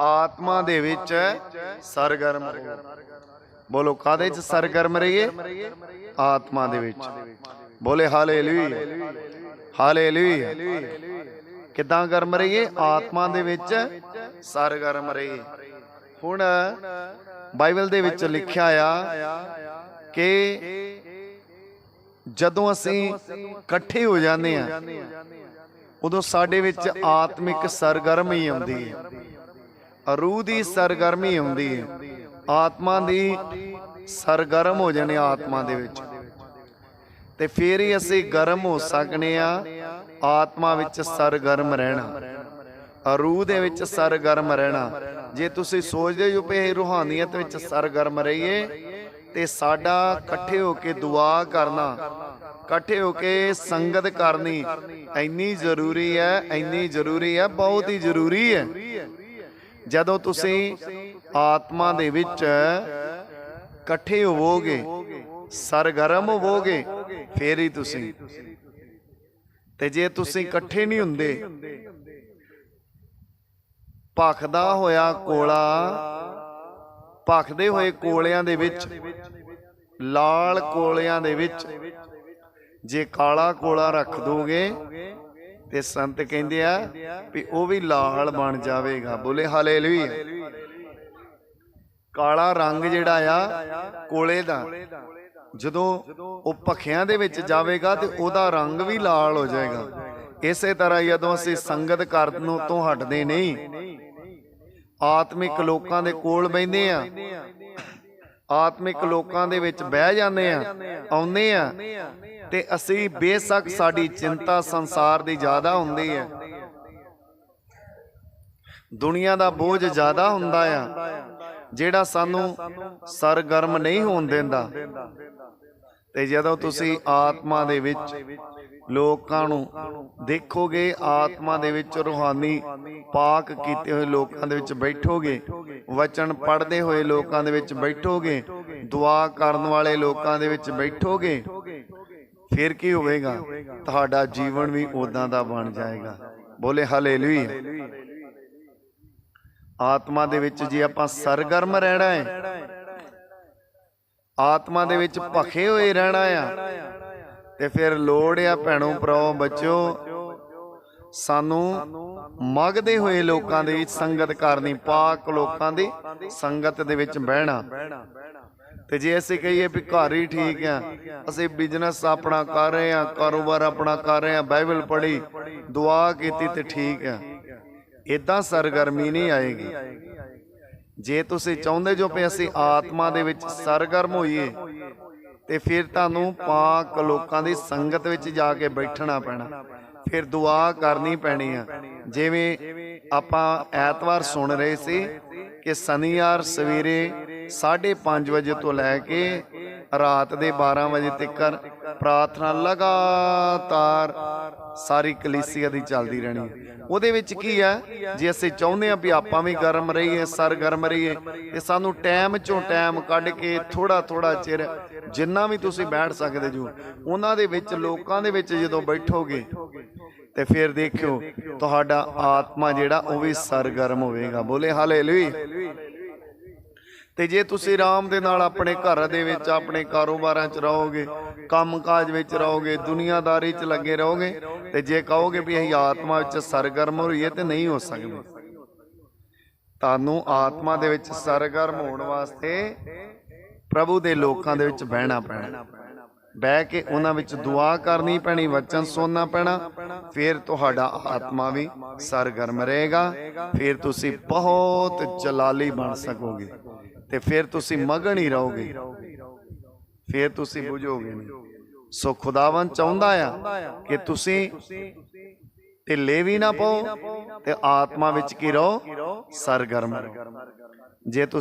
ਆਤਮਾ ਦੇ ਵਿੱਚ ਸਰਗਰਮ ਰਹੋ ਬੋਲੋ ਕਾਦੇ ਚ ਸਰਗਰਮ ਰਹੀਏ? ਆਤਮਾ ਦੇ ਵਿੱਚ। ਬੋਲੇ, ਹਾਲੇਲੂਇਆ। ਹਾਲੇਲੂਇਆ। ਕਿਦਾਂ ਗਰਮ ਰਹੀਏ? ਆਤਮਾ ਦੇ ਵਿੱਚ ਸਰਗਰਮ ਰਹੀਏ। ਹੁਣ ਬਾਈਬਲ ਦੇ ਵਿੱਚ ਲਿਖਿਆ ਆ ਕਿ ਜਦੋਂ ਅਸੀਂ ਇਕੱਠੇ ਹੋ ਜਾਂਦੇ ਆ ਉਦੋਂ ਸਾਡੇ ਵਿੱਚ ਆਤਮਿਕ ਸਰਗਰਮੀ ਆਉਂਦੀ ਹੈ। ਰੂਹ ਦੀ ਸਰਗਰਮੀ ਆਉਂਦੀ ਹੈ। ਆਤਮਾ ਦੀ ਸਰਗਰਮ ਹੋ ਜਾਣੇ ਆਤਮਾ ਦੇ ਵਿੱਚ। ਤੇ ਫੇਰ ਹੀ ਅਸੀਂ ਗਰਮ ਹੋ ਸਕਨੇ ਆ, ਆਤਮਾ ਵਿੱਚ ਸਰਗਰਮ ਰਹਿਣਾ। ਰੂਹ ਦੇ ਵਿੱਚ ਸਰਗਰਮ ਰਹਿਣਾ। ਜੇ ਤੁਸੀਂ ਸੋਚਦੇ ਹੋ ਪਏ ਰੂਹਾਨੀਅਤ ਵਿੱਚ ਸਰਗਰਮ ਰਹੀਏ ਤੇ ਸਾਡਾ ਇਕੱਠੇ ਹੋ ਕੇ ਦੁਆ ਕਰਨਾ ਇਕੱਠੇ ਹੋ ਕੇ ਸੰਗਤ ਕਰਨੀ ਇੰਨੀ ਜ਼ਰੂਰੀ ਹੈ, ਇੰਨੀ ਜ਼ਰੂਰੀ ਹੈ, ਬਹੁਤ ਹੀ ਜ਼ਰੂਰੀ ਹੈ। ਜਦੋਂ ਤੁਸੀਂ ਆਤਮਾ ਦੇ ਵਿੱਚ ਇਕੱਠੇ ਹੋਵੋਗੇ, ਸਰਗਰਮ ਹੋਵੋਗੇ, ਫੇਰ ਹੀ ਤੁਸੀਂ। ਤੇ ਜੇ ਤੁਸੀਂ ਇਕੱਠੇ ਨਹੀਂ ਹੁੰਦੇ, ਭਖਦਾ ਹੋਇਆ ਕੋਲਾ, ਭਖਦੇ ਹੋਏ ਕੋਲਿਆਂ ਦੇ ਵਿੱਚ, ਲਾਲ ਕੋਲਿਆਂ ਦੇ ਵਿੱਚ ਜੇ ਕਾਲਾ ਕੋਲਾ ਰੱਖ ਦੋਗੇ ਤੇ ਸੰਤ ਕਹਿੰਦੇ ਆ ਵੀ ਉਹ ਵੀ ਲਾਲ ਬਣ ਜਾਵੇਗਾ। ਬੋਲੇ ਹਾਲੇਲੂਇਆ। ਕਾਲਾ ਰੰਗ ਜਿਹੜਾ ਆ, ਕੋਲੇ ਦਾ। ਜਦੋਂ ਉਹ ਪੱਖਿਆਂ ਦੇ ਵਿੱਚ ਜਾਵੇਗਾ ਤੇ ਉਹਦਾ ਰੰਗ ਵੀ ਲਾਲ ਹੋ ਜਾਏਗਾ। ਇਸੇ ਤਰ੍ਹਾਂ ਜਦੋਂ ਅਸੀਂ ਸੰਗਤ ਕਰਨ ਤੋਂ ਹਟਦੇ ਨਹੀਂ, ਆਤਮਿਕ ਲੋਕਾਂ ਦੇ ਕੋਲ ਬੈੰਦੇ ਆ ਆਤਮਿਕ ਲੋਕਾਂ ਦੇ ਵਿੱਚ ਬਹਿ ਜਾਂਦੇ ਆ ਆਉਂਦੇ ਆ ਤੇ ਅਸੀਂ ਬੇਸ਼ੱਕ ਸਾਡੀ ਚਿੰਤਾ ਸੰਸਾਰ ਦੀ ਜ਼ਿਆਦਾ ਹੁੰਦੀ ਹੈ। ਦੁਨੀਆ ਦਾ ਬੋਝ ਜ਼ਿਆਦਾ ਹੁੰਦਾ ਆ, ਜਿਹੜਾ ਸਾਨੂੰ ਸਰਗਰਮ ਨਹੀਂ ਹੋਣ ਦਿੰਦਾ। ਤੇ ਜਦੋਂ ਤੁਸੀਂ ਆਤਮਾ ਦੇ ਵਿੱਚ ਲੋਕਾਂ ਨੂੰ ਦੇਖੋਗੇ, ਆਤਮਾ ਦੇ ਵਿੱਚ ਰੂਹਾਨੀ ਪਾਕ ਕੀਤੇ ਹੋਏ ਲੋਕਾਂ ਦੇ ਵਿੱਚ ਬੈਠੋਗੇ ਵਚਨ ਪੜ੍ਹਦੇ ਹੋਏ ਲੋਕਾਂ ਦੇ ਵਿੱਚ ਬੈਠੋਗੇ, ਦੁਆ ਕਰਨ ਵਾਲੇ ਲੋਕਾਂ ਦੇ ਵਿੱਚ ਬੈਠੋਗੇ, ਫਿਰ ਕੀ ਹੋਵੇਗਾ? ਤੁਹਾਡਾ ਜੀਵਨ ਵੀ ਉਦਾਂ ਦਾ ਬਣ ਜਾਏਗਾ। ਬੋਲੇ ਹਾਲੇਲੂਇਆ। ਆਤਮਾ ਦੇ ਵਿੱਚ ਜੇ ਆਪਾਂ ਸਰਗਰਮ ਰਹਿਣਾ ਹੈ, ਆਤਮਾ ਦੇ ਵਿੱਚ ਭਖੇ ਹੋਏ ਰਹਿਣਾ ਆ, ਤੇ ਫਿਰ ਲੋੜ ਆ ਭੈਣੋ ਭਰਾਓ, ਬੱਚਿਓ ਸਾਨੂੰ ਮੰਗਦੇ ਹੋਏ ਲੋਕਾਂ ਦੇ ਵਿੱਚ ਸੰਗਤ ਕਰਨੀ, ਪਾਕ ਲੋਕਾਂ ਦੀ ਸੰਗਤ ਦੇ ਵਿੱਚ ਬਹਿਣਾ। ਤੇ ਜੇ ਅਸੀਂ ਕਹੀਏ ਵੀ ਘਰ ਹੀ ਠੀਕ ਆ, ਅਸੀਂ ਬਿਜ਼ਨਸ ਆਪਣਾ ਕਰ ਰਹੇ ਆ, ਕਾਰੋਬਾਰ ਆਪਣਾ ਕਰ ਰਹੇ ਆ ਬਾਈਬਲ ਪੜ੍ਹੀ, ਦੁਆ ਕੀਤੀ ਤੇ ਠੀਕ ਆ। ਇਦਾਂ ਸਰਗਰਮੀ ਨਹੀਂ ਆਏਗੀ। ਜੇ ਤੁਸੀਂ ਚਾਹੁੰਦੇ ਜੋ ਵੀ ਅਸੀਂ ਆਤਮਾ ਦੇ ਵਿੱਚ ਸਰਗਰਮ ਹੋਈਏ, ਤੇ ਫਿਰ ਤੁਹਾਨੂੰ ਪਾਕ ਲੋਕਾਂ ਦੀ ਸੰਗਤ ਵਿੱਚ ਜਾ ਕੇ ਬੈਠਣਾ ਪੈਣਾ। ਫਿਰ ਦੁਆ ਕਰਨੀ ਪੈਣੀ ਆ। ਜਿਵੇਂ ਆਪਾਂ ਐਤਵਾਰ ਸੁਣ ਰਹੇ ਸੀ ਕਿ ਸ਼ਨੀਵਾਰ ਸਵੇਰੇ 5:30 ਵਜੇ ਤੋਂ ਲੈ ਕੇ ਰਾਤ ਦੇ 12 ਵਜੇ ਤੱਕ ਪ੍ਰਾਰਥਨਾ ਲਗਾਤਾਰ ਸਾਰੀ ਕਲੀਸਿਆ ਦੀ ਚੱਲਦੀ ਰਹਿਣੀ ਹੈ ਉਹਦੇ ਵਿੱਚ ਕੀ ਹੈ ਜੇ ਅਸੀਂ ਚਾਹੁੰਦੇ ਹਾਂ ਵੀ ਆਪਾਂ ਵੀ ਗਰਮ ਰਹੀਏ ਸਰ ਗਰਮ ਰਹੀਏ, ਤੇ ਸਾਨੂੰ ਟਾਈਮ ਚੋਂ ਟਾਈਮ ਕੱਢ ਕੇ ਥੋੜਾ ਥੋੜਾ ਚਿਰ ਜਿੰਨਾ ਵੀ ਤੁਸੀਂ ਬੈਠ ਸਕਦੇ ਜੋ, ਉਹਨਾਂ ਦੇ ਵਿੱਚ, ਲੋਕਾਂ ਦੇ ਵਿੱਚ ਜਦੋਂ ਬੈਠੋਗੇ ਤੇ ਫਿਰ ਦੇਖਿਓ, ਤੁਹਾਡਾ ਆਤਮਾ ਜਿਹੜਾ ਉਹ ਵੀ ਸਰਗਰਮ ਹੋਵੇਗਾ। ਬੋਲੇ ਹਾਲੇਲੂਇਆ ਤੇ ਜੇ ਤੁਸੀਂ ਆਰਾਮ ਦੇ ਨਾਲ ਆਪਣੇ ਘਰ ਦੇ ਵਿੱਚ, ਆਪਣੇ ਕਾਰੋਬਾਰਾਂ 'ਚ ਰਹੋਗੇ, ਕੰਮਕਾਜ ਵਿੱਚ ਰਹੋਗੇ, ਦੁਨੀਆਦਾਰੀ 'ਚ ਲੱਗੇ ਰਹੋਗੇ, ਤੇ ਜੇ ਕਹੋਗੇ ਵੀ ਅਸੀਂ ਆਤਮਾ ਵਿੱਚ ਸਰਗਰਮ ਹੋਈਏ ਤੇ ਨਹੀਂ ਹੋ ਸਕਦੇ। ਤੁਹਾਨੂੰ ਆਤਮਾ ਦੇ ਵਿੱਚ ਸਰਗਰਮ ਹੋਣ ਵਾਸਤੇ ਪ੍ਰਭੂ ਦੇ ਲੋਕਾਂ ਦੇ ਵਿੱਚ ਬਹਿਣਾ ਪੈਣਾ। ਬਹਿ ਕੇ ਉਹਨਾਂ ਵਿੱਚ ਦੁਆ ਕਰਨੀ ਪੈਣੀ, ਵਚਨ ਸੁਣਨਾ ਪੈਣਾ, ਫਿਰ ਤੁਹਾਡਾ ਆਤਮਾ ਵੀ ਸਰਗਰਮ ਰਹੇਗਾ, ਫਿਰ ਤੁਸੀਂ ਬਹੁਤ ਜਲਾਲੀ ਬਣ ਸਕੋਗੇ ਤੇ ਫਿਰ ਤੁਸੀਂ ਮਗਨ ਹੀ ਰਹੋਗੇ, ਫਿਰ ਤੁਸੀਂ ਬੁਝੋਗੇ ਨਹੀਂ। ਸੋ ਖੁਦਾਵੰ ਚਾਹੁੰਦਾ ਆ ਕਿ ਤੁਸੀਂ ਢਿੱਲੇ ਵੀ ਨਾ ਪਾਓ ਤੇ ਆਤਮਾ ਵਿੱਚ ਕੀ ਰਹੋ, ਸਰਗਰਮ ਜੇ ਤੁਸੀਂ